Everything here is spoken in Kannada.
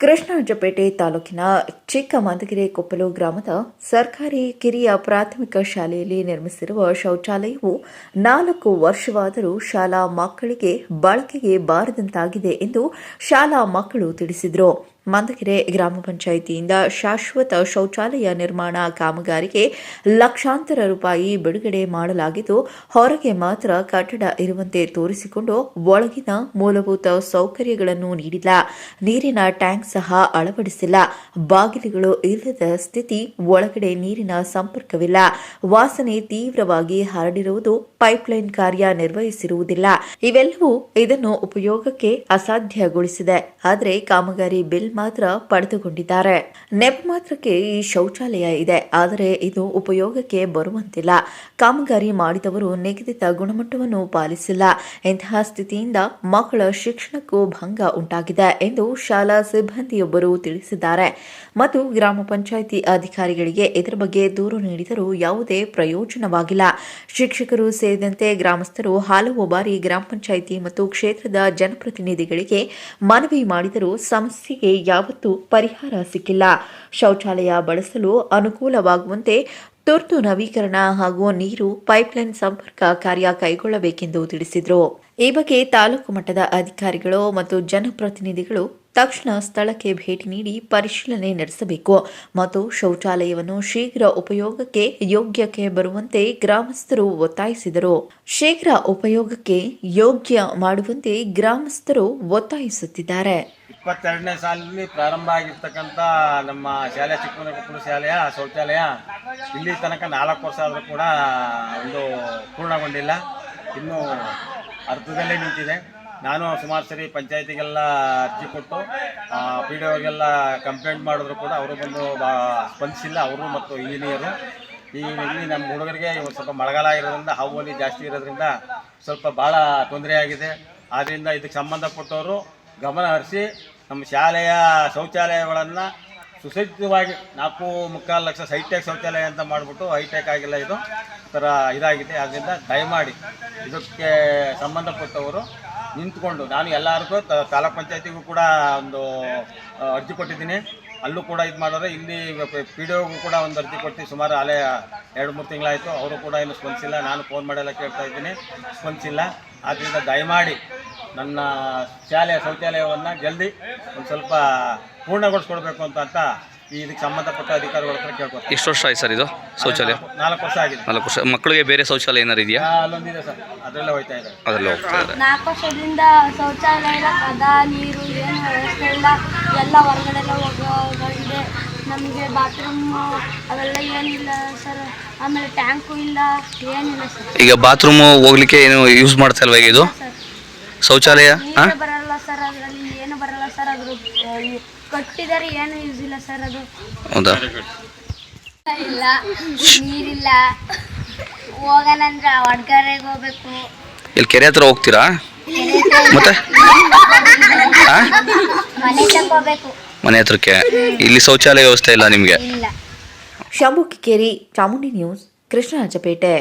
ಕೃಷ್ಣರಾಜಪೇಟೆ ತಾಲೂಕಿನ ಚಿಕ್ಕಮಂದಗಿರಿ ಕೊಪ್ಪಲು ಗ್ರಾಮದ ಸರ್ಕಾರಿ ಕಿರಿಯ ಪ್ರಾಥಮಿಕ ಶಾಲೆಯಲ್ಲಿ ನಿರ್ಮಿಸಿರುವ ಶೌಚಾಲಯವು ನಾಲ್ಕು ವರ್ಷವಾದರೂ ಶಾಲಾ ಮಕ್ಕಳಿಗೆ ಬಳಕೆಗೆ ಬಾರದಂತಾಗಿದೆ ಎಂದು ಶಾಲಾ ಮಕ್ಕಳು ತಿಳಿಸಿದರು. ಮಂದಗೆರೆ ಗ್ರಾಮ ಪಂಚಾಯಿತಿಯಿಂದ ಶಾಶ್ವತ ಶೌಚಾಲಯ ನಿರ್ಮಾಣ ಕಾಮಗಾರಿಗೆ ಲಕ್ಷಾಂತರ ರೂಪಾಯಿ ಬಿಡುಗಡೆ ಮಾಡಲಾಗಿದ್ದು, ಹೊರಗೆ ಮಾತ್ರ ಕಟ್ಟಡ ಇರುವಂತೆ ತೋರಿಸಿಕೊಂಡು ಒಳಗಿನ ಮೂಲಭೂತ ಸೌಕರ್ಯಗಳನ್ನು ನೀಡಿಲ್ಲ. ನೀರಿನ ಟ್ಯಾಂಕ್ ಸಹ ಅಳವಡಿಸಿಲ್ಲ. ಬಾಗಿಲುಗಳು ಇಲ್ಲದ ಸ್ಥಿತಿ ಒಳಗಡೆ ನೀರಿನ ಸಂಪರ್ಕವಿಲ್ಲ. ವಾಸನೆ ತೀವ್ರವಾಗಿ ಹರಡಿರುವುದು ಪೈಪ್ಲೈನ್ ಕಾರ್ಯ ನಿರ್ವಹಿಸಿರುವುದಿಲ್ಲ ಇವೆಲ್ಲವೂ ಇದನ್ನು ಉಪಯೋಗಕ್ಕೆ ಅಸಾಧ್ಯಗೊಳಿಸಿದೆ. ಆದರೆ ಕಾಮಗಾರಿ ಬಿಲ್ ಮಾತ್ರ ಪಡೆದುಕೊಂಡಿದ್ದಾರೆ. ನೆಪ ಮಾತ್ರಕ್ಕೆ ಈ ಶೌಚಾಲಯ ಇದೆ. ಆದರೆ ಇದು ಉಪಯೋಗಕ್ಕೆ ಬರುವಂತಿಲ್ಲ. ಕಾಮಗಾರಿ ಮಾಡಿದವರು ನಿಗದಿತ ಗುಣಮಟ್ಟವನ್ನು ಪಾಲಿಸಿಲ್ಲ. ಇಂತಹ ಸ್ಥಿತಿಯಿಂದ ಮಕ್ಕಳ ಶಿಕ್ಷಣಕ್ಕೂ ಭಂಗ ಉಂಟಾಗಿದೆ ಎಂದು ಶಾಲಾ ಸಿಬ್ಬಂದಿಯೊಬ್ಬರು ತಿಳಿಸಿದ್ದಾರೆ. ಮತ್ತು ಗ್ರಾಮ ಪಂಚಾಯಿತಿ ಅಧಿಕಾರಿಗಳಿಗೆ ಇದರ ಬಗ್ಗೆ ದೂರು ನೀಡಿದರೂ ಯಾವುದೇ ಪ್ರಯೋಜನವಾಗಿಲ್ಲ. ಶಿಕ್ಷಕರು ಸೇರಿದಂತೆ ಗ್ರಾಮಸ್ಥರು ಹಲವು ಬಾರಿ ಗ್ರಾಮ ಪಂಚಾಯಿತಿ ಮತ್ತು ಕ್ಷೇತ್ರದ ಜನಪ್ರತಿನಿಧಿಗಳಿಗೆ ಮನವಿ ಮಾಡಿದರೂ ಸಮಸ್ಯೆಗೆ ಯಾವತ್ತೂ ಪರಿಹಾರ ಸಿಕ್ಕಿಲ್ಲ. ಶೌಚಾಲಯ ಬಳಸಲು ಅನುಕೂಲವಾಗುವಂತೆ ತುರ್ತು ನವೀಕರಣ ಹಾಗೂ ನೀರು ಪೈಪ್ಲೈನ್ ಸಂಪರ್ಕ ಕಾರ್ಯ ಕೈಗೊಳ್ಳಬೇಕೆಂದು ತಿಳಿಸಿದರು. ಈ ಬಗ್ಗೆ ತಾಲೂಕು ಮಟ್ಟದ ಅಧಿಕಾರಿಗಳು ಮತ್ತು ಜನಪ್ರತಿನಿಧಿಗಳು ತಕ್ಷಣ ಸ್ಥಳಕ್ಕೆ ಭೇಟಿ ನೀಡಿ ಪರಿಶೀಲನೆ ನಡೆಸಬೇಕು. ಮತ್ತು ಶೌಚಾಲಯವನ್ನು ಶೀಘ್ರ ಉಪಯೋಗಕ್ಕೆ ಯೋಗ್ಯಕ್ಕೆ ಬರುವಂತೆ ಗ್ರಾಮಸ್ಥರು ಒತ್ತಾಯಿಸಿದರು. ಶೀಘ್ರ ಉಪಯೋಗಕ್ಕೆ ಯೋಗ್ಯ ಮಾಡುವಂತೆ ಗ್ರಾಮಸ್ಥರು ಒತ್ತಾಯಿಸುತ್ತಿದ್ದಾರೆ. ಇಪ್ಪತ್ತೆರಡನೇ ಸಾಲಿನಲ್ಲಿ ಪ್ರಾರಂಭ ಆಗಿರ್ತಕ್ಕಂಥ ನಮ್ಮ ಶಾಲೆ, ಚಿಕ್ಕಮಗಳೂರು ಶಾಲೆಯ ಶೌಚಾಲಯ ಇಲ್ಲಿ ತನಕ ನಾಲ್ಕು ವರ್ಷ ಆದರೂ ಕೂಡ ಒಂದು ಪೂರ್ಣಗೊಂಡಿಲ್ಲ. ಇನ್ನೂ ಅರ್ಧದಲ್ಲೇ ನಿಂತಿದೆ. ನಾನು ಸುಮಾರು ಸರಿ ಪಂಚಾಯತಿಗೆಲ್ಲ ಅರ್ಜಿ ಕೊಟ್ಟು ಪಿ ಡಿ ಒಗೆಲ್ಲ ಕಂಪ್ಲೇಂಟ್ ಮಾಡಿದ್ರು ಕೂಡ ಅವರು ಬಂದು ಸ್ಪಂದಿಸಿಲ್ಲ, ಅವರು ಮತ್ತು ಇಂಜಿನಿಯರು. ಈ ಇಲ್ಲಿ ನಮ್ಮ ಹುಡುಗರಿಗೆ ಒಂದು ಸ್ವಲ್ಪ ಮಳೆಗಾಲ ಇರೋದ್ರಿಂದ ಹೋಲಿ ಜಾಸ್ತಿ ಇರೋದ್ರಿಂದ ಸ್ವಲ್ಪ ಭಾಳ ತೊಂದರೆ ಆಗಿದೆ. ಆದ್ದರಿಂದ ಇದಕ್ಕೆ ಸಂಬಂಧಪಟ್ಟವರು ಗಮನ ಹರಿಸಿ, ನಮ್ಮ ಶಾಲೆಯ ಶೌಚಾಲಯಗಳನ್ನು ಸುಸಜ್ಜಿತವಾಗಿ ನಾಲ್ಕು ಮುಕ್ಕಾಲು ಲಕ್ಷ ಹೈಟೆಕ್ ಶೌಚಾಲಯ ಅಂತ ಮಾಡಿಬಿಟ್ಟು ಹೈಟೆಕ್ ಆಗಿಲ್ಲ ಇದು ಥರ ಇದಾಗಿದೆ. ಆದ್ದರಿಂದ ದಯಮಾಡಿ ಇದಕ್ಕೆ ಸಂಬಂಧಪಟ್ಟವರು ನಿಂತ್ಕೊಂಡು ನಾನು ಎಲ್ಲರಿಗೂ ತಾಲೂಕ್ ಪಂಚಾಯತಿಗೂ ಕೂಡ ಒಂದು ಅರ್ಜಿ ಕೊಟ್ಟಿದ್ದೀನಿ. ಅಲ್ಲೂ ಕೂಡ ಇದು ಮಾಡಿದ್ರೆ ಇಲ್ಲಿ ಪಿ ಡಿ ಒಗೂ ಕೂಡ ಒಂದು ಅರ್ಜಿ ಕೊಟ್ಟು ಸುಮಾರು ಅಲ್ಲೇ ಎರಡು, ಮೂರು ತಿಂಗಳಾಯಿತು. ಅವರು ಕೂಡ ಏನು ಸ್ಪಂದಿಸಿಲ್ಲ. ನಾನು ಫೋನ್ ಮಾಡೆಲ್ಲ ಕೇಳ್ತಾ ಇದ್ದೀನಿ. ಸ್ಪಂದಿಸಿಲ್ಲ. ಆದ್ದರಿಂದ ದಯಮಾಡಿ ನನ್ನ ಶಾಲೆಯ ಶೌಚಾಲಯವನ್ನು ಜಲ್ದಿ ಒಂದು ಸ್ವಲ್ಪ ಪೂರ್ಣಗೊಳಿಸ್ಕೊಡ್ಬೇಕು ಅಂತ ಅಂತ ಇದಕ್ಕೆ ಸಂಬಂಧಪಟ್ಟ ಅಧಿಕಾರಿಗಳ ಹತ್ರ ಎಷ್ಟು ವರ್ಷ ಆಯ್ತು ಸರ್ ಇದು ಶೌಚಾಲಯ? ನಾಲ್ಕು ವರ್ಷ ಆಗಿದೆ. ನಾಲ್ಕು ವರ್ಷ. ಮಕ್ಕಳಿಗೆ ಬೇರೆ ಶೌಚಾಲಯ ಏನಾರು ಇದೆಯಾ? ಆ, ಅಲ್ಲೊಂದಿದೆ ಸರ್. ಅದರಲ್ಲೇ ಹೋಯ್ತಾ ಇದೆ ಅದರಲ್ಲಿ ಹೋಗ್ತಾ ಇದ್ದಾರೆ. ನಾಲ್ಕು ವರ್ಷದಿಂದ ಶೌಚಾಲಯ ಇಲ್ಲ ಕದ ನೀರು ಏನು ವ್ಯವಸ್ಥೆ ಇಲ್ಲ. ಎಲ್ಲ ಹೊರಗಡೆಲ್ಲ ಹೋಗೋಗಿದೆ ನಮಗೆ ಬಾತ್ರೂಮ್ ಅವೆಲ್ಲ ಏನಿಲ್ಲ ಸರ್. ಆಮೇಲೆ ಟ್ಯಾಂಕು ಇಲ್ಲ ಏನಿಲ್ಲ ಸರ್. ಈಗ ಬಾತ್ರೂಮು ಹೋಗ್ಲಿಕ್ಕೆ ಏನು ಯೂಸ್ ಮಾಡ್ತಾ ಇಲ್ವಾ ಈಗ ಇದು? ಸರ್. ಶೌಚಾಲಯ? ಹಾಂ? ನೀರೇ ಬರಲ್ಲ ಸರ್ ಅದರಲ್ಲಿ ಏನು ಬರಲ್ಲ ಸರ್. ಅದ್ರ ಕಟ್ಟಿದ್ದಾರೆ ಏನು ಯೂಸ್ ಇಲ್ಲ ಸರ್ ಅದು. ಹೌದಾ? ಇಲ್ಲ ನೀರಿಲ್ಲ. ಹೋಗನಂದ್ರೆ ಹೊಡ್ಗರೆಗೆ ಹೋಗ್ಬೇಕು. ಇಲ್ಲಿ ಕೆರೆ ಹತ್ರ ಹೋಗ್ತೀರಾ? ಮತ್ತೆ? ಹಾಂ ಮನೆ ಹೋಗ್ಬೇಕು. ಮನೆ ಹತ್ರಕ್ಕೆ. ಇಲ್ಲಿ ಶೌಚಾಲಯ ವ್ಯವಸ್ಥೆ ಇಲ್ಲ ನಿಮಗೆ? ಇಲ್ಲ. ಕೇರಿ ಕಿಕ್ಕೇರಿ ಚಾಮುಂಡಿ ನ್ಯೂಸ್ ಕೃಷ್ಣರಾಜಪೇಟೆ.